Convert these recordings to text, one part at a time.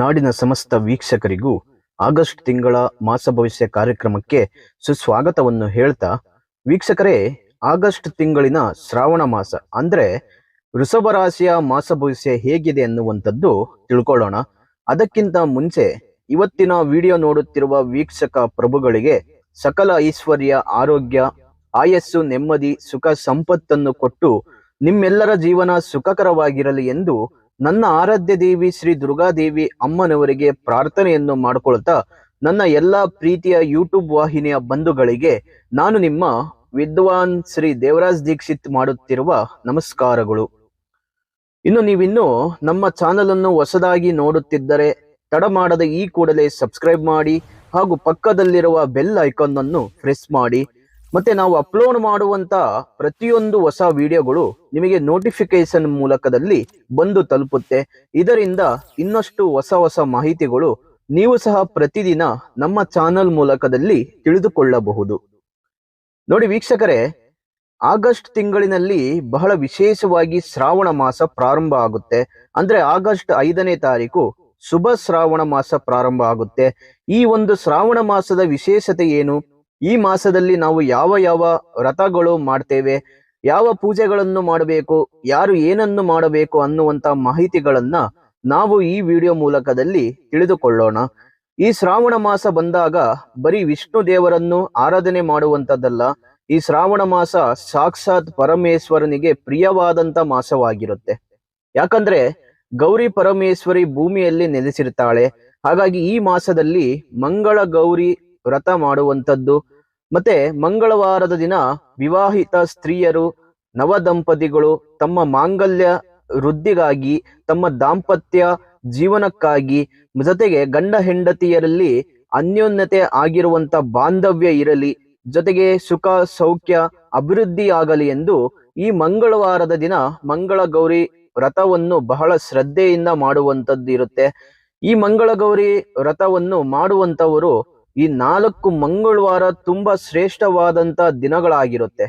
ನಾಡಿನ ಸಮಸ್ತ ವೀಕ್ಷಕರಿಗೂ ಆಗಸ್ಟ್ ತಿಂಗಳ ಮಾಸ ಭವಿಷ್ಯ ಕಾರ್ಯಕ್ರಮಕ್ಕೆ ಸುಸ್ವಾಗತವನ್ನು ಹೇಳ್ತಾ, ವೀಕ್ಷಕರೇ, ಆಗಸ್ಟ್ ತಿಂಗಳಿನ ಶ್ರಾವಣ ಮಾಸ ಅಂದ್ರೆ ವೃಷಭ ರಾಶಿಯ ಮಾಸ ಭವಿಷ್ಯ ಹೇಗಿದೆ ಅನ್ನುವಂಥದ್ದು ತಿಳ್ಕೊಳ್ಳೋಣ. ಅದಕ್ಕಿಂತ ಮುಂಚೆ ಇವತ್ತಿನ ವಿಡಿಯೋ ನೋಡುತ್ತಿರುವ ವೀಕ್ಷಕ ಪ್ರಭುಗಳಿಗೆ ಸಕಲ ಐಶ್ವರ್ಯ, ಆರೋಗ್ಯ, ಆಯಸ್ಸು, ನೆಮ್ಮದಿ, ಸುಖ, ಸಂಪತ್ತನ್ನು ಕೊಟ್ಟು ನಿಮ್ಮೆಲ್ಲರ ಜೀವನ ಸುಖಕರವಾಗಿರಲಿ ಎಂದು ನನ್ನ ಆರಾಧ್ಯ ದೇವಿ ಶ್ರೀ ದುರ್ಗಾದೇವಿ ಅಮ್ಮನವರಿಗೆ ಪ್ರಾರ್ಥನೆಯನ್ನು ಮಾಡಿಕೊಳ್ತಾ ನನ್ನ ಎಲ್ಲ ಪ್ರೀತಿಯ ಯೂಟ್ಯೂಬ್ ವಾಹಿನಿಯ ಬಂಧುಗಳಿಗೆ ನಾನು ನಿಮ್ಮ ವಿದ್ವಾನ್ ಶ್ರೀ ದೇವರಾಜ್ ದೀಕ್ಷಿತ್ ಮಾಡುತ್ತಿರುವ ನಮಸ್ಕಾರಗಳು. ಇನ್ನು ನೀವಿನ್ನು ನಮ್ಮ ಚಾನಲ್ ಅನ್ನು ಹೊಸದಾಗಿ ನೋಡುತ್ತಿದ್ದರೆ ತಡ ಮಾಡದ ಈ ಕೂಡಲೇ ಸಬ್ಸ್ಕ್ರೈಬ್ ಮಾಡಿ ಹಾಗೂ ಪಕ್ಕದಲ್ಲಿರುವ ಬೆಲ್ ಐಕಾನ್ ಅನ್ನು ಪ್ರೆಸ್ ಮಾಡಿ ಮತ್ತೆ ನಾವು ಅಪ್ಲೋಡ್ ಮಾಡುವಂತ ಪ್ರತಿಯೊಂದು ಹೊಸ ವಿಡಿಯೋಗಳು ನಿಮಗೆ ನೋಟಿಫಿಕೇಶನ್ ಮೂಲಕದಲ್ಲಿ ಬಂದು ತಲುಪುತ್ತೆ. ಇದರಿಂದ ಇನ್ನಷ್ಟು ಹೊಸ ಹೊಸ ಮಾಹಿತಿಗಳು ನೀವು ಸಹ ಪ್ರತಿದಿನ ನಮ್ಮ ಚಾನಲ್ ಮೂಲಕದಲ್ಲಿ ತಿಳಿದುಕೊಳ್ಳಬಹುದು. ನೋಡಿ ವೀಕ್ಷಕರೇ, ಆಗಸ್ಟ್ ತಿಂಗಳಿನಲ್ಲಿ ಬಹಳ ವಿಶೇಷವಾಗಿ ಶ್ರಾವಣ ಮಾಸ ಪ್ರಾರಂಭ ಆಗುತ್ತೆ. ಅಂದ್ರೆ ಆಗಸ್ಟ್ ಐದನೇ ತಾರೀಕು ಶುಭ ಶ್ರಾವಣ ಮಾಸ ಪ್ರಾರಂಭ ಆಗುತ್ತೆ. ಈ ಒಂದು ಶ್ರಾವಣ ಮಾಸದ ವಿಶೇಷತೆ ಏನು? ಈ ಮಾಸದಲ್ಲಿ ನಾವು ಯಾವ ಯಾವ ವ್ರತಗಳು ಮಾಡ್ತೇವೆ, ಯಾವ ಪೂಜೆಗಳನ್ನು ಮಾಡಬೇಕು, ಯಾರು ಏನನ್ನು ಮಾಡಬೇಕು ಅನ್ನುವಂತ ಮಾಹಿತಿಗಳನ್ನ ನಾವು ಈ ವಿಡಿಯೋ ಮೂಲಕದಲ್ಲಿ ತಿಳಿದುಕೊಳ್ಳೋಣ. ಈ ಶ್ರಾವಣ ಮಾಸ ಬಂದಾಗ ಬರೀ ವಿಷ್ಣು ದೇವರನ್ನು ಆರಾಧನೆ ಮಾಡುವಂತದ್ದಲ್ಲ ಈ ಶ್ರಾವಣ ಮಾಸ ಸಾಕ್ಷಾತ್ ಪರಮೇಶ್ವರನಿಗೆ ಪ್ರಿಯವಾದಂತ ಮಾಸವಾಗಿರುತ್ತೆ. ಯಾಕಂದ್ರೆ ಗೌರಿ ಪರಮೇಶ್ವರಿ ಭೂಮಿಯಲ್ಲಿ ನೆಲೆಸಿರ್ತಾಳೆ, ಹಾಗಾಗಿ ಈ ಮಾಸದಲ್ಲಿ ಮಂಗಳ ಗೌರಿ ವ್ರತ ಮಾಡುವಂಥದ್ದು. ಮತ್ತೆ ಮಂಗಳವಾರದ ದಿನ ವಿವಾಹಿತ ಸ್ತ್ರೀಯರು ನವ ದಂಪತಿಗಳು ತಮ್ಮ ಮಾಂಗಲ್ಯ ವೃದ್ಧಿಗಾಗಿ, ತಮ್ಮ ದಾಂಪತ್ಯ ಜೀವನಕ್ಕಾಗಿ ಜೊತೆಗೆ ಗಂಡ ಹೆಂಡತಿಯರಲ್ಲಿ ಅನ್ಯೋನ್ಯತೆ ಆಗಿರುವಂತ ಬಾಂಧವ್ಯ ಇರಲಿ, ಜೊತೆಗೆ ಸುಖ, ಸೌಖ್ಯ, ಅಭಿವೃದ್ಧಿ ಆಗಲಿ ಎಂದು ಈ ಮಂಗಳವಾರದ ದಿನ ಮಂಗಳ ಗೌರಿ ವ್ರತವನ್ನು ಬಹಳ ಶ್ರದ್ಧೆಯಿಂದ ಮಾಡುವಂಥದ್ದು ಇರುತ್ತೆ ಈ ಮಂಗಳ ಗೌರಿ ವ್ರತವನ್ನು ಮಾಡುವಂತವರು ಈ ನಾಲ್ಕು ಮಂಗಳವಾರ ತುಂಬಾ ಶ್ರೇಷ್ಠವಾದಂತ ದಿನಗಳಾಗಿರುತ್ತೆ.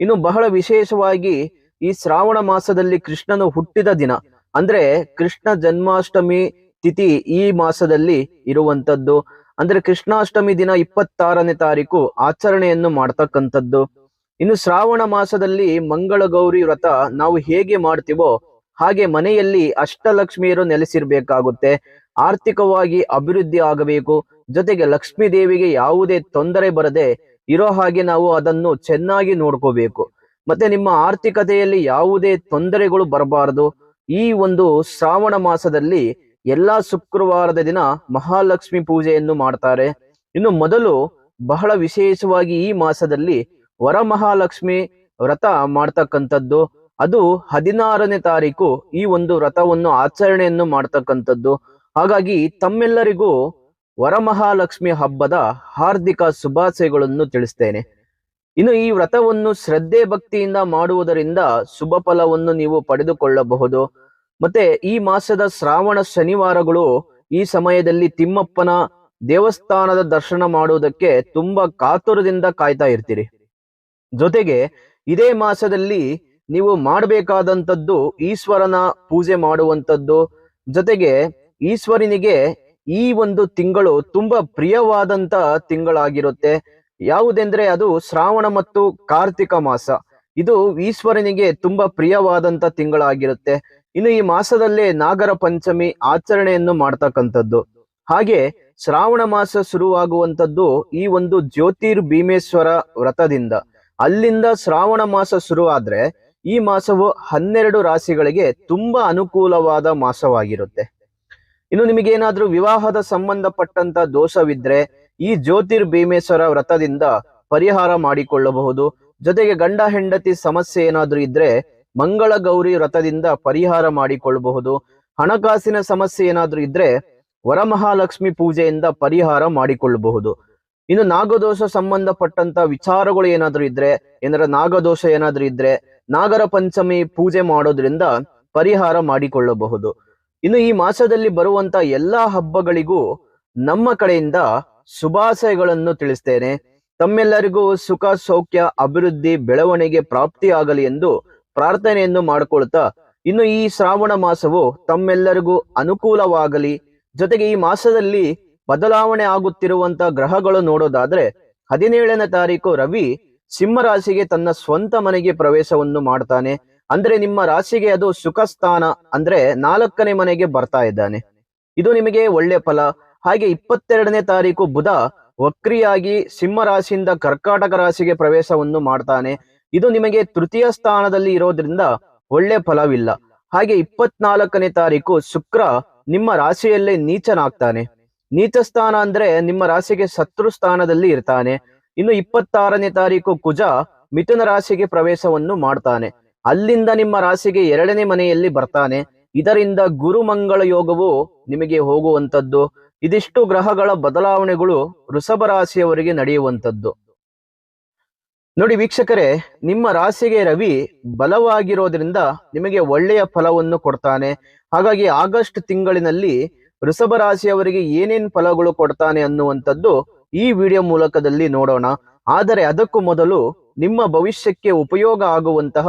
ಇನ್ನು ಬಹಳ ವಿಶೇಷವಾಗಿ ಈ ಶ್ರಾವಣ ಮಾಸದಲ್ಲಿ ಕೃಷ್ಣನು ಹುಟ್ಟಿದ ದಿನ. ಅಂದ್ರೆ ಕೃಷ್ಣ ಜನ್ಮಾಷ್ಟಮಿ ತಿಥಿ ಈ ಮಾಸದಲ್ಲಿ ಇರುವಂತದ್ದು ಅಂದ್ರೆ ಕೃಷ್ಣಾಷ್ಟಮಿ ದಿನ ಇಪ್ಪತ್ತಾರನೇ ತಾರೀಕು ಆಚರಣೆಯನ್ನು ಮಾಡ್ತಕ್ಕಂಥದ್ದು. ಇನ್ನು ಶ್ರಾವಣ ಮಾಸದಲ್ಲಿ ಮಂಗಳ ಗೌರಿ ವ್ರತ ನಾವು ಹೇಗೆ ಮಾಡ್ತೀವೋ ಹಾಗೆ ಮನೆಯಲ್ಲಿ ಅಷ್ಟಲಕ್ಷ್ಮಿಯರು ನೆಲೆಸಿರ್ಬೇಕಾಗುತ್ತೆ. ಆರ್ಥಿಕವಾಗಿ ಅಭಿವೃದ್ಧಿ ಆಗಬೇಕು. ಜೊತೆಗೆ ಲಕ್ಷ್ಮೀ ದೇವಿಗೆ ಯಾವುದೇ ತೊಂದರೆ ಬರದೆ ಇರೋ ಹಾಗೆ ನಾವು ಅದನ್ನು ಚೆನ್ನಾಗಿ ನೋಡ್ಕೋಬೇಕು. ಮತ್ತೆ ನಿಮ್ಮ ಆರ್ಥಿಕತೆಯಲ್ಲಿ ಯಾವುದೇ ತೊಂದರೆಗಳು ಬರಬಾರದು. ಈ ಒಂದು ಶ್ರಾವಣ ಮಾಸದಲ್ಲಿ ಎಲ್ಲಾ ಶುಕ್ರವಾರದ ದಿನ ಮಹಾಲಕ್ಷ್ಮಿ ಪೂಜೆಯನ್ನು ಮಾಡ್ತಾರೆ. ಇನ್ನು ಮೊದಲು ಬಹಳ ವಿಶೇಷವಾಗಿ ಈ ಮಾಸದಲ್ಲಿ ವರಮಹಾಲಕ್ಷ್ಮಿ ವ್ರತ ಮಾಡ್ತಕ್ಕಂಥದ್ದು. ಅದು ಹದಿನಾರನೇ ತಾರೀಕು ಈ ಒಂದು ವ್ರತವನ್ನು ಆಚರಣೆಯನ್ನು ಮಾಡ್ತಕ್ಕಂಥದ್ದು. ಹಾಗಾಗಿ ತಮ್ಮೆಲ್ಲರಿಗೂ ವರಮಹಾಲಕ್ಷ್ಮಿ ಹಬ್ಬದ ಹಾರ್ದಿಕ ಶುಭಾಶಯಗಳನ್ನು ತಿಳಿಸ್ತೇನೆ. ಇನ್ನು ಈ ವ್ರತವನ್ನು ಶ್ರದ್ಧೆ ಭಕ್ತಿಯಿಂದ ಮಾಡುವುದರಿಂದ ಶುಭ ಫಲವನ್ನು ನೀವು ಪಡೆದುಕೊಳ್ಳಬಹುದು. ಮತ್ತೆ ಈ ಮಾಸದ ಶ್ರಾವಣ ಶನಿವಾರಗಳು ಈ ಸಮಯದಲ್ಲಿ ತಿಮ್ಮಪ್ಪನ ದೇವಸ್ಥಾನದ ದರ್ಶನ ಮಾಡುವುದಕ್ಕೆ ತುಂಬಾ ಕಾತುರದಿಂದ ಕಾಯ್ತಾ ಇರ್ತೀರಿ. ಜೊತೆಗೆ ಇದೇ ಮಾಸದಲ್ಲಿ ನೀವು ಮಾಡಬೇಕಾದಂಥದ್ದು ಈಶ್ವರನ ಪೂಜೆ ಮಾಡುವಂಥದ್ದು. ಜೊತೆಗೆ ಈಶ್ವರನಿಗೆ ಈ ಒಂದು ತಿಂಗಳು ತುಂಬಾ ಪ್ರಿಯವಾದಂತ ತಿಂಗಳಾಗಿರುತ್ತೆ. ಯಾವುದೆಂದ್ರೆ ಅದು ಶ್ರಾವಣ ಮತ್ತು ಕಾರ್ತಿಕ ಮಾಸ. ಇದು ಈಶ್ವರನಿಗೆ ತುಂಬಾ ಪ್ರಿಯವಾದಂತ ತಿಂಗಳಾಗಿರುತ್ತೆ. ಇನ್ನು ಈ ಮಾಸದಲ್ಲೇ ನಾಗರ ಪಂಚಮಿ ಆಚರಣೆಯನ್ನು ಮಾಡ್ತಕ್ಕಂಥದ್ದು. ಹಾಗೆ ಶ್ರಾವಣ ಮಾಸ ಶುರುವಾಗುವಂತದ್ದು ಈ ಒಂದು ಜ್ಯೋತಿರ್ ಭೀಮೇಶ್ವರ ವ್ರತದಿಂದ. ಅಲ್ಲಿಂದ ಶ್ರಾವಣ ಮಾಸ ಶುರುವಾದ್ರೆ ಈ ಮಾಸವು ಹನ್ನೆರಡು ರಾಶಿಗಳಿಗೆ ತುಂಬಾ ಅನುಕೂಲವಾದ ಮಾಸವಾಗಿರುತ್ತೆ. ಇನ್ನು ನಿಮಗೆ ಏನಾದ್ರೂ ವಿವಾಹದ ಸಂಬಂಧಪಟ್ಟಂತ ದೋಷವಿದ್ರೆ ಈ ಜ್ಯೋತಿರ್ ಭೀಮೇಶ್ವರ ವ್ರತದಿಂದ ಪರಿಹಾರ ಮಾಡಿಕೊಳ್ಳಬಹುದು. ಜೊತೆಗೆ ಗಂಡ ಹೆಂಡತಿ ಸಮಸ್ಯೆ ಏನಾದ್ರೂ ಇದ್ರೆ ಮಂಗಳ ಗೌರಿ ವ್ರತದಿಂದ ಪರಿಹಾರ ಮಾಡಿಕೊಳ್ಳಬಹುದು. ಹಣಕಾಸಿನ ಸಮಸ್ಯೆ ಏನಾದ್ರೂ ಇದ್ರೆ ವರಮಹಾಲಕ್ಷ್ಮಿ ಪೂಜೆಯಿಂದ ಪರಿಹಾರ ಮಾಡಿಕೊಳ್ಳಬಹುದು. ಇನ್ನು ನಾಗದೋಷ ಸಂಬಂಧಪಟ್ಟಂತ ವಿಚಾರಗಳು ಏನಾದ್ರೂ ಇದ್ರೆ, ಏನಾರ ನಾಗದೋಷ ಏನಾದ್ರೂ ಇದ್ರೆ ನಾಗರ ಪಂಚಮಿ ಪೂಜೆ ಮಾಡೋದ್ರಿಂದ ಪರಿಹಾರ ಮಾಡಿಕೊಳ್ಳಬಹುದು. ಇನ್ನು ಈ ಮಾಸದಲ್ಲಿ ಬರುವಂತ ಎಲ್ಲಾ ಹಬ್ಬಗಳಿಗೂ ನಮ್ಮ ಕಡೆಯಿಂದ ಶುಭಾಶಯಗಳನ್ನು ತಿಳಿಸ್ತೇನೆ. ತಮ್ಮೆಲ್ಲರಿಗೂ ಸುಖ, ಸೌಖ್ಯ, ಅಭಿವೃದ್ಧಿ, ಬೆಳವಣಿಗೆ ಪ್ರಾಪ್ತಿಯಾಗಲಿ ಎಂದು ಪ್ರಾರ್ಥನೆಯನ್ನು ಮಾಡಿಕೊಳ್ತಾ ಇನ್ನು ಈ ಶ್ರಾವಣ ಮಾಸವು ತಮ್ಮೆಲ್ಲರಿಗೂ ಅನುಕೂಲವಾಗಲಿ. ಜೊತೆಗೆ ಈ ಮಾಸದಲ್ಲಿ ಬದಲಾವಣೆ ಆಗುತ್ತಿರುವಂತ ಗ್ರಹಗಳು ನೋಡೋದಾದ್ರೆ ಹದಿನೇಳನೇ ತಾರೀಕು ರವಿ ಸಿಂಹರಾಶಿಗೆ ತನ್ನ ಸ್ವಂತ ಮನೆಗೆ ಪ್ರವೇಶವನ್ನು ಮಾಡ್ತಾನೆ. ಅಂದ್ರೆ ನಿಮ್ಮ ರಾಶಿಗೆ ಅದು ಸುಖ ಸ್ಥಾನ ಅಂದ್ರೆ ನಾಲ್ಕನೇ ಮನೆಗೆ ಬರ್ತಾ ಇದ್ದಾನೆ. ಇದು ನಿಮಗೆ ಒಳ್ಳೆ ಫಲ. ಹಾಗೆ ಇಪ್ಪತ್ತೆರಡನೇ ತಾರೀಕು ಬುಧ ವಕ್ರಿಯಾಗಿ ಸಿಂಹ ರಾಶಿಯಿಂದ ಕರ್ಕಾಟಕ ರಾಶಿಗೆ ಪ್ರವೇಶವನ್ನು ಮಾಡ್ತಾನೆ. ಇದು ನಿಮಗೆ ತೃತೀಯ ಸ್ಥಾನದಲ್ಲಿ ಇರೋದ್ರಿಂದ ಒಳ್ಳೆ ಫಲವಿಲ್ಲ. ಹಾಗೆ ಇಪ್ಪತ್ನಾಲ್ಕನೇ ತಾರೀಕು ಶುಕ್ರ ನಿಮ್ಮ ರಾಶಿಯಲ್ಲೇ ನೀಚನಾಗ್ತಾನೆ. ನೀಚ ಸ್ಥಾನ ಅಂದ್ರೆ ನಿಮ್ಮ ರಾಶಿಗೆ ಶತ್ರು ಸ್ಥಾನದಲ್ಲಿ ಇರ್ತಾನೆ. ಇನ್ನು ಇಪ್ಪತ್ತಾರನೇ ತಾರೀಕು ಕುಜ ಮಿಥುನ ರಾಶಿಗೆ ಪ್ರವೇಶವನ್ನು ಮಾಡ್ತಾನೆ. ಅಲ್ಲಿಂದ ನಿಮ್ಮ ರಾಶಿಗೆ ಎರಡನೇ ಮನೆಯಲ್ಲಿ ಬರ್ತಾನೆ. ಇದರಿಂದ ಗುರುಮಂಗಳ ಯೋಗವು ನಿಮಗೆ ಹೋಗುವಂತದ್ದು ಇದಿಷ್ಟು ಗ್ರಹಗಳ ಬದಲಾವಣೆಗಳು ವೃಷಭ ರಾಶಿಯವರಿಗೆ ನಡೆಯುವಂತದ್ದು ನೋಡಿ ವೀಕ್ಷಕರೇ, ನಿಮ್ಮ ರಾಶಿಗೆ ರವಿ ಬಲವಾಗಿರೋದ್ರಿಂದ ನಿಮಗೆ ಒಳ್ಳೆಯ ಫಲವನ್ನು ಕೊಡ್ತಾನೆ. ಹಾಗಾಗಿ ಆಗಸ್ಟ್ ತಿಂಗಳಿನಲ್ಲಿ ವೃಷಭ ರಾಶಿಯವರಿಗೆ ಏನೇನ್ ಫಲಗಳು ಕೊಡ್ತಾನೆ ಅನ್ನುವಂಥದ್ದು ಈ ವಿಡಿಯೋ ಮೂಲಕದಲ್ಲಿ ನೋಡೋಣ. ಆದರೆ ಅದಕ್ಕೂ ಮೊದಲು ನಿಮ್ಮ ಭವಿಷ್ಯಕ್ಕೆ ಉಪಯೋಗ ಆಗುವಂತಹ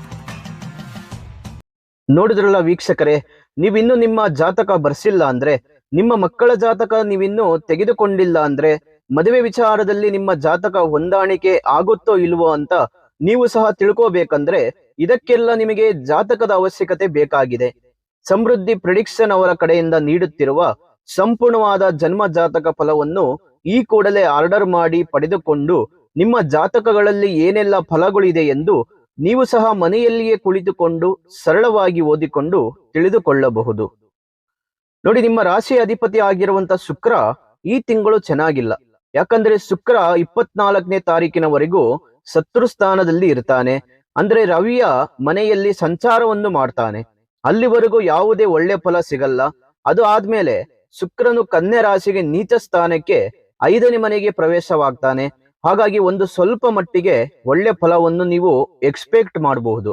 ನೋಡಿದ್ರಲ್ಲ ವೀಕ್ಷಕರೇ, ನೀವಿನ್ನು ನಿಮ್ಮ ಜಾತಕ ಬರ್ಸಿಲ್ಲ ಅಂದ್ರೆ, ನಿಮ್ಮ ಮಕ್ಕಳ ಜಾತಕ ನೀವಿನ್ನು ತೆಗೆದುಕೊಂಡಿಲ್ಲ ಅಂದ್ರೆ, ಮದುವೆ ವಿಚಾರದಲ್ಲಿ ನಿಮ್ಮ ಜಾತಕ ಹೊಂದಾಣಿಕೆ ಆಗುತ್ತೋ ಇಲ್ವೋ ಅಂತ ನೀವು ಸಹ ತಿಳ್ಕೋಬೇಕಂದ್ರೆ, ಇದಕ್ಕೆಲ್ಲ ನಿಮಗೆ ಜಾತಕದ ಅವಶ್ಯಕತೆ ಬೇಕಾಗಿದೆ. ಸಮೃದ್ಧಿ ಪ್ರಿಡಿಕ್ಷನ್ ಅವರ ಕಡೆಯಿಂದ ನೀಡುತ್ತಿರುವ ಸಂಪೂರ್ಣವಾದ ಜನ್ಮ ಜಾತಕ ಫಲವನ್ನು ಈ ಕೂಡಲೇ ಆರ್ಡರ್ ಮಾಡಿ ಪಡೆದುಕೊಂಡು, ನಿಮ್ಮ ಜಾತಕಗಳಲ್ಲಿ ಏನೆಲ್ಲ ಫಲಗಳಿದೆ ಎಂದು ನೀವು ಸಹ ಮನೆಯಲ್ಲಿಯೇ ಕುಳಿತುಕೊಂಡು ಸರಳವಾಗಿ ಓದಿಕೊಂಡು ತಿಳಿದುಕೊಳ್ಳಬಹುದು. ನೋಡಿ, ನಿಮ್ಮ ರಾಶಿ ಅಧಿಪತಿ ಆಗಿರುವಂತ ಶುಕ್ರ ಈ ತಿಂಗಳು ಚೆನ್ನಾಗಿಲ್ಲ. ಯಾಕಂದ್ರೆ ಶುಕ್ರ ಇಪ್ಪತ್ನಾಲ್ಕನೇ ತಾರೀಕಿನವರೆಗೂ ಶತ್ರು ಸ್ಥಾನದಲ್ಲಿ ಇರ್ತಾನೆ. ಅಂದ್ರೆ ರವಿಯ ಮನೆಯಲ್ಲಿ ಸಂಚಾರವನ್ನು ಮಾಡ್ತಾನೆ. ಅಲ್ಲಿವರೆಗೂ ಯಾವುದೇ ಒಳ್ಳೆ ಫಲ ಸಿಗಲ್ಲ. ಅದು ಆದ್ಮೇಲೆ ಶುಕ್ರನು ಕನ್ಯೆ ರಾಶಿಗೆ ನೀಚ ಸ್ಥಾನಕ್ಕೆ ಐದನೇ ಮನೆಗೆ ಪ್ರವೇಶವಾಗ್ತಾನೆ. ಹಾಗಾಗಿ ಒಂದು ಸ್ವಲ್ಪ ಮಟ್ಟಿಗೆ ಒಳ್ಳೆ ಫಲವನ್ನು ನೀವು ಎಕ್ಸ್ಪೆಕ್ಟ್ ಮಾಡಬಹುದು.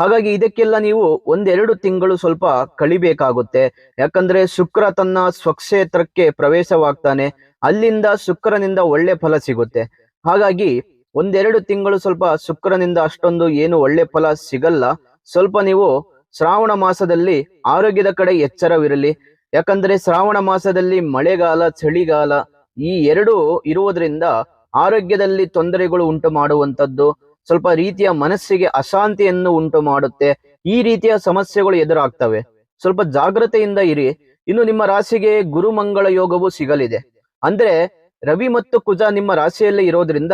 ಹಾಗಾಗಿ ಇದಕ್ಕೆಲ್ಲ ನೀವು ಒಂದೆರಡು ತಿಂಗಳು ಸ್ವಲ್ಪ ಕಳಿಬೇಕಾಗುತ್ತೆ. ಯಾಕಂದ್ರೆ ಶುಕ್ರ ತನ್ನ ಸ್ವಕ್ಷೇತ್ರಕ್ಕೆ ಪ್ರವೇಶವಾಗ್ತಾನೆ. ಅಲ್ಲಿಂದ ಶುಕ್ರನಿಂದ ಒಳ್ಳೆ ಫಲ ಸಿಗುತ್ತೆ. ಹಾಗಾಗಿ ಒಂದೆರಡು ತಿಂಗಳು ಸ್ವಲ್ಪ ಶುಕ್ರನಿಂದ ಅಷ್ಟೊಂದು ಏನು ಒಳ್ಳೆ ಫಲ ಸಿಗಲ್ಲ. ಸ್ವಲ್ಪ ನೀವು ಶ್ರಾವಣ ಮಾಸದಲ್ಲಿ ಆರೋಗ್ಯದ ಕಡೆ ಎಚ್ಚರವಿರಲಿ. ಯಾಕಂದ್ರೆ ಶ್ರಾವಣ ಮಾಸದಲ್ಲಿ ಮಳೆಗಾಲ, ಚಳಿಗಾಲ ಈ ಎರಡು ಇರುವುದರಿಂದ ಆರೋಗ್ಯದಲ್ಲಿ ತೊಂದರೆಗಳು ಉಂಟು ಮಾಡುವಂಥದ್ದು, ಸ್ವಲ್ಪ ರೀತಿಯ ಮನಸ್ಸಿಗೆ ಅಶಾಂತಿಯನ್ನು ಉಂಟು ಮಾಡುತ್ತೆ, ಈ ರೀತಿಯ ಸಮಸ್ಯೆಗಳು ಎದುರಾಗ್ತವೆ. ಸ್ವಲ್ಪ ಜಾಗ್ರತೆಯಿಂದ ಇರಿ. ಇನ್ನು ನಿಮ್ಮ ರಾಶಿಗೆ ಗುರುಮಂಗಳ ಯೋಗವು ಸಿಗಲಿದೆ. ಅಂದ್ರೆ ರವಿ ಮತ್ತು ಕುಜ ನಿಮ್ಮ ರಾಶಿಯಲ್ಲಿ ಇರೋದ್ರಿಂದ,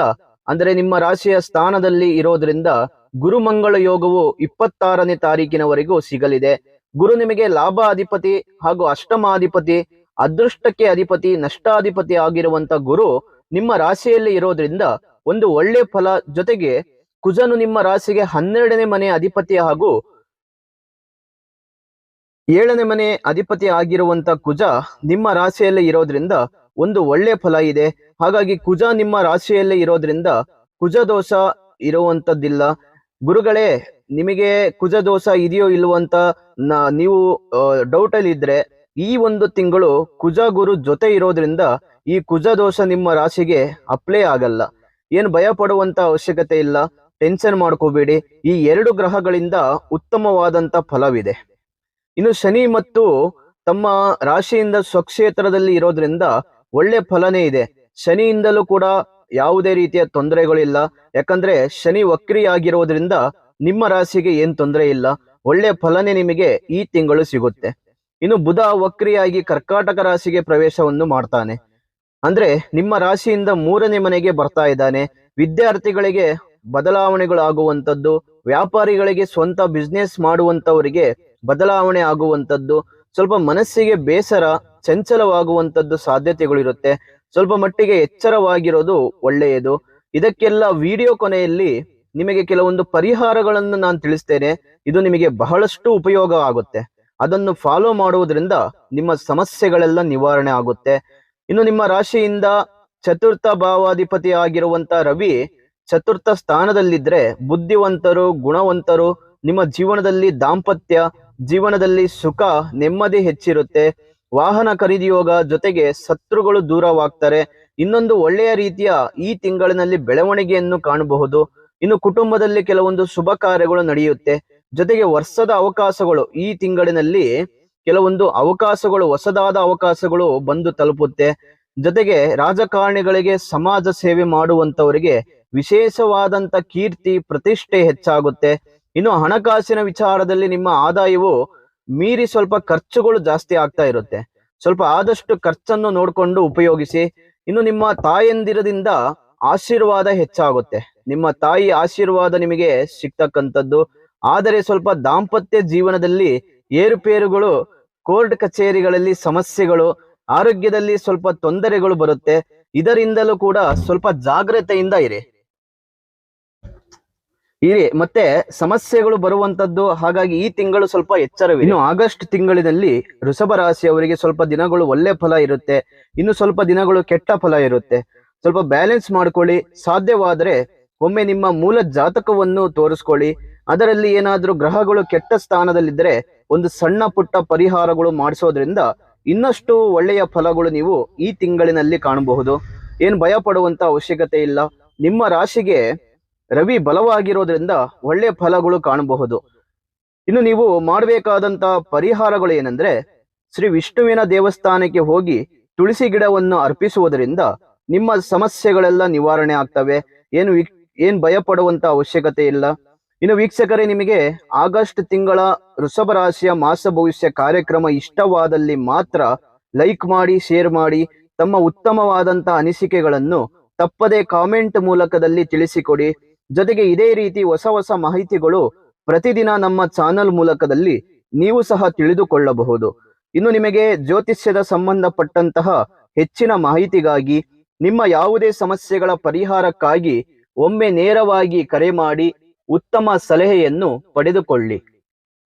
ಅಂದ್ರೆ ನಿಮ್ಮ ರಾಶಿಯ ಸ್ಥಾನದಲ್ಲಿ ಇರೋದ್ರಿಂದ ಗುರುಮಂಗಳ ಯೋಗವು ಇಪ್ಪತ್ತಾರನೇ ತಾರೀಕಿನವರೆಗೂ ಸಿಗಲಿದೆ. ಗುರು ನಿಮಗೆ ಲಾಭ ಅಧಿಪತಿ ಹಾಗೂ ಅಷ್ಟಮಾಧಿಪತಿ ಅದೃಷ್ಟಕ್ಕೆ ಅಧಿಪತಿ, ನಷ್ಟಾಧಿಪತಿ ಆಗಿರುವಂತ ಗುರು ನಿಮ್ಮ ರಾಶಿಯಲ್ಲಿ ಇರೋದ್ರಿಂದ ಒಂದು ಒಳ್ಳೆ ಫಲ ಜೊತೆಗೆ ಕುಜನು ನಿಮ್ಮ ರಾಶಿಗೆ ಹನ್ನೆರಡನೇ ಮನೆ ಅಧಿಪತಿ ಹಾಗೂ ಏಳನೇ ಮನೆ ಅಧಿಪತಿ ಆಗಿರುವಂತ ಕುಜ ನಿಮ್ಮ ರಾಶಿಯಲ್ಲಿ ಇರೋದ್ರಿಂದ ಒಂದು ಒಳ್ಳೆ ಫಲ ಇದೆ. ಹಾಗಾಗಿ ಕುಜ ನಿಮ್ಮ ರಾಶಿಯಲ್ಲಿ ಇರೋದ್ರಿಂದ ಕುಜ ದೋಷ ಇರುವಂತದ್ದಿಲ್ಲ. ಗುರುಗಳೇ, ನಿಮಗೆ ಕುಜ ದೋಷ ಇದೆಯೋ ಇಲ್ವೋ ಅಂತ ನ- ನೀವು ಡೌಟ್ ಅಲ್ಲಿ ಇದ್ರೆ ಈ ಒಂದು ತಿಂಗಳು ಕುಜ ಗುರು ಜೊತೆ ಇರೋದ್ರಿಂದ ಈ ಕುಜ ದೋಷ ನಿಮ್ಮ ರಾಶಿಗೆ ಅಪ್ಲೈ ಆಗಲ್ಲ. ಏನು ಭಯ ಪಡುವಂತ ಅವಶ್ಯಕತೆ ಇಲ್ಲ. ಟೆನ್ಷನ್ ಮಾಡ್ಕೋಬೇಡಿ. ಈ ಎರಡು ಗ್ರಹಗಳಿಂದ ಉತ್ತಮವಾದಂತ ಫಲವಿದೆ. ಇನ್ನು ಶನಿ ಮತ್ತು ತಮ್ಮ ರಾಶಿಯಿಂದ ಸ್ವಕ್ಷೇತ್ರದಲ್ಲಿ ಇರೋದ್ರಿಂದ ಒಳ್ಳೆ ಫಲನೇ ಇದೆ. ಶನಿಯಿಂದಲೂ ಕೂಡ ಯಾವುದೇ ರೀತಿಯ ತೊಂದರೆಗಳಿಲ್ಲ. ಯಾಕಂದ್ರೆ ಶನಿ ವಕ್ರಿಯಾಗಿರೋದ್ರಿಂದ ನಿಮ್ಮ ರಾಶಿಗೆ ಏನ್ ತೊಂದರೆ ಇಲ್ಲ. ಒಳ್ಳೆ ಫಲನೇ ನಿಮಗೆ ಈ ತಿಂಗಳು ಸಿಗುತ್ತೆ. ಇನ್ನು ಬುಧ ವಕ್ರಿಯಾಗಿ ಕರ್ಕಾಟಕ ರಾಶಿಗೆ ಪ್ರವೇಶವನ್ನು ಮಾಡ್ತಾನೆ. ಅಂದ್ರೆ ನಿಮ್ಮ ರಾಶಿಯಿಂದ ಮೂರನೇ ಮನೆಗೆ ಬರ್ತಾ ಇದ್ದಾನೆ. ವಿದ್ಯಾರ್ಥಿಗಳಿಗೆ ಬದಲಾವಣೆಗಳಾಗುವಂಥದ್ದು, ವ್ಯಾಪಾರಿಗಳಿಗೆ ಸ್ವಂತ ಬಿಸ್ನೆಸ್ ಮಾಡುವಂಥವರಿಗೆ ಬದಲಾವಣೆ ಆಗುವಂಥದ್ದು, ಸ್ವಲ್ಪ ಮನಸ್ಸಿಗೆ ಬೇಸರ, ಚಂಚಲವಾಗುವಂಥದ್ದು ಸಾಧ್ಯತೆಗಳಿರುತ್ತೆ. ಸ್ವಲ್ಪ ಮಟ್ಟಿಗೆ ಎಚ್ಚರವಾಗಿರೋದು ಒಳ್ಳೆಯದು. ಇದಕ್ಕೆಲ್ಲ ವಿಡಿಯೋ ಕೊನೆಯಲ್ಲಿ ನಿಮಗೆ ಕೆಲವೊಂದು ಪರಿಹಾರಗಳನ್ನು ನಾನು ತಿಳಿಸ್ತೇನೆ. ಇದು ನಿಮಗೆ ಬಹಳಷ್ಟು ಉಪಯೋಗ ಆಗುತ್ತೆ. ಅದನ್ನು ಫಾಲೋ ಮಾಡುವುದರಿಂದ ನಿಮ್ಮ ಸಮಸ್ಯೆಗಳೆಲ್ಲ ನಿವಾರಣೆ ಆಗುತ್ತೆ. ಇನ್ನು ನಿಮ್ಮ ರಾಶಿಯಿಂದ ಚತುರ್ಥ ಭಾವಾಧಿಪತಿ ಆಗಿರುವಂತ ರವಿ ಚತುರ್ಥ ಸ್ಥಾನದಲ್ಲಿದ್ರೆ ಬುದ್ಧಿವಂತರು, ಗುಣವಂತರು, ನಿಮ್ಮ ಜೀವನದಲ್ಲಿ ದಾಂಪತ್ಯ, ಜೀವನದಲ್ಲಿ ಸುಖ, ನೆಮ್ಮದಿ ಹೆಚ್ಚಿರುತ್ತೆ. ವಾಹನ ಖರೀದಿಯೋಗ ಜೊತೆಗೆ ಶತ್ರುಗಳು ದೂರವಾಗ್ತಾರೆ. ಇನ್ನೊಂದು ಒಳ್ಳೆಯ ರೀತಿಯ ಈ ತಿಂಗಳಿನಲ್ಲಿ ಬೆಳವಣಿಗೆಯನ್ನು ಕಾಣಬಹುದು. ಇನ್ನು ಕುಟುಂಬದಲ್ಲಿ ಕೆಲವೊಂದು ಶುಭ ಕಾರ್ಯಗಳು ನಡೆಯುತ್ತೆ. ಜೊತೆಗೆ ವರ್ಷದ ಅವಕಾಶಗಳು ಈ ತಿಂಗಳಿನಲ್ಲಿ ಕೆಲವೊಂದು ಅವಕಾಶಗಳು, ಹೊಸದಾದ ಅವಕಾಶಗಳು ಬಂದು ತಲುಪುತ್ತೆ. ಜೊತೆಗೆ ರಾಜಕಾರಣಿಗಳಿಗೆ ಸಮಾಜ ಸೇವೆ ಮಾಡುವಂತವರಿಗೆ ವಿಶೇಷವಾದಂತ ಕೀರ್ತಿ, ಪ್ರತಿಷ್ಠೆ ಹೆಚ್ಚಾಗುತ್ತೆ. ಇನ್ನು ಹಣಕಾಸಿನ ವಿಚಾರದಲ್ಲಿ ನಿಮ್ಮ ಆದಾಯವು ಮೀರಿ ಸ್ವಲ್ಪ ಖರ್ಚುಗಳು ಜಾಸ್ತಿ ಆಗ್ತಾ ಇರುತ್ತೆ. ಸ್ವಲ್ಪ ಆದಷ್ಟು ಖರ್ಚನ್ನು ನೋಡಿಕೊಂಡು ಉಪಯೋಗಿಸಿ, ಇನ್ನು ನಿಮ್ಮ ತಾಯಂದಿರದಿಂದ ಆಶೀರ್ವಾದ ಹೆಚ್ಚಾಗುತ್ತೆ. ನಿಮ್ಮ ತಾಯಿ ಆಶೀರ್ವಾದ ನಿಮಗೆ ಸಿಗ್ತಕ್ಕಂಥದ್ದು. ಆದರೆ ಸ್ವಲ್ಪ ದಾಂಪತ್ಯ ಜೀವನದಲ್ಲಿ ಏರುಪೇರುಗಳು ಕೋರ್ಟ್ ಕಚೇರಿಗಳಲ್ಲಿ ಸಮಸ್ಯೆಗಳು, ಆರೋಗ್ಯದಲ್ಲಿ ಸ್ವಲ್ಪ ತೊಂದರೆಗಳು ಬರುತ್ತೆ. ಇದರಿಂದಲೂ ಕೂಡ ಸ್ವಲ್ಪ ಜಾಗ್ರತೆಯಿಂದ ಇರಿ. ಇರಿ. ಮತ್ತೆ ಸಮಸ್ಯೆಗಳು ಬರುವಂತದ್ದು, ಹಾಗಾಗಿ ಈ ತಿಂಗಳು ಸ್ವಲ್ಪ ಎಚ್ಚರವಿದೆ ಇನ್ನು ಆಗಸ್ಟ್ ತಿಂಗಳಿನಲ್ಲಿ ವೃಷಭ ರಾಶಿಯವರಿಗೆ ಸ್ವಲ್ಪ ದಿನಗಳು ಒಳ್ಳೆ ಫಲ ಇರುತ್ತೆ. ಇನ್ನು ಸ್ವಲ್ಪ ದಿನಗಳು ಕೆಟ್ಟ ಫಲ ಇರುತ್ತೆ. ಸ್ವಲ್ಪ ಬ್ಯಾಲೆನ್ಸ್ ಮಾಡ್ಕೊಳ್ಳಿ. ಸಾಧ್ಯವಾದರೆ ಒಮ್ಮೆ ನಿಮ್ಮ ಮೂಲ ಜಾತಕವನ್ನು ತೋರಿಸ್ಕೊಳ್ಳಿ. ಅದರಲ್ಲಿ ಏನಾದರೂ ಗ್ರಹಗಳು ಕೆಟ್ಟ ಸ್ಥಾನದಲ್ಲಿದ್ದರೆ ಒಂದು ಸಣ್ಣ ಪುಟ್ಟ ಪರಿಹಾರಗಳು ಮಾಡಿಸೋದ್ರಿಂದ ಇನ್ನಷ್ಟು ಒಳ್ಳೆಯ ಫಲಗಳು ನೀವು ಈ ತಿಂಗಳಿನಲ್ಲಿ ಕಾಣಬಹುದು. ಏನು ಭಯ ಪಡುವಂತ ಅವಶ್ಯಕತೆ ಇಲ್ಲ. ನಿಮ್ಮ ರಾಶಿಗೆ ರವಿ ಬಲವಾಗಿರೋದ್ರಿಂದ ಒಳ್ಳೆಯ ಫಲಗಳು ಕಾಣಬಹುದು. ಇನ್ನು ನೀವು ಮಾಡಬೇಕಾದಂತ ಪರಿಹಾರಗಳು ಏನಂದ್ರೆ ಶ್ರೀ ವಿಷ್ಣುವಿನ ದೇವಸ್ಥಾನಕ್ಕೆ ಹೋಗಿ ತುಳಸಿ ಗಿಡವನ್ನು ಅರ್ಪಿಸುವುದರಿಂದ ನಿಮ್ಮ ಸಮಸ್ಯೆಗಳೆಲ್ಲ ನಿವಾರಣೆ ಆಗ್ತವೆ. ಏನು ಏನ್ ಭಯ ಪಡುವಂತ ಅವಶ್ಯಕತೆ ಇಲ್ಲ. ಇನ್ನು ವೀಕ್ಷಕರೇ, ನಿಮಗೆ ಆಗಸ್ಟ್ ತಿಂಗಳ ವೃಷಭ ರಾಶಿಯ ಮಾಸ ಭವಿಷ್ಯ ಕಾರ್ಯಕ್ರಮ ಇಷ್ಟವಾದಲ್ಲಿ ಮಾತ್ರ ಲೈಕ್ ಮಾಡಿ ಶೇರ್ ಮಾಡಿ, ತಮ್ಮ ಉತ್ತಮವಾದಂತಹ ಅನಿಸಿಕೆಗಳನ್ನು ತಪ್ಪದೆ ಕಾಮೆಂಟ್ ಮೂಲಕದಲ್ಲಿ ತಿಳಿಸಿಕೊಡಿ. ಜೊತೆಗೆ ಇದೇ ರೀತಿ ಹೊಸ ಹೊಸ ಮಾಹಿತಿಗಳು ಪ್ರತಿದಿನ ನಮ್ಮ ಚಾನಲ್ ಮೂಲಕದಲ್ಲಿ ನೀವು ಸಹ ತಿಳಿದುಕೊಳ್ಳಬಹುದು. ಇನ್ನು ನಿಮಗೆ ಜ್ಯೋತಿಷ್ಯದ ಸಂಬಂಧಪಟ್ಟಂತಹ ಹೆಚ್ಚಿನ ಮಾಹಿತಿಗಾಗಿ, ನಿಮ್ಮ ಯಾವುದೇ ಸಮಸ್ಯೆಗಳ ಪರಿಹಾರಕ್ಕಾಗಿ ಒಮ್ಮೆ ನೇರವಾಗಿ ಕರೆ ಮಾಡಿ ಉತ್ತಮ ಸಲಹೆಯನ್ನು ಪಡೆದುಕೊಳ್ಳಿ.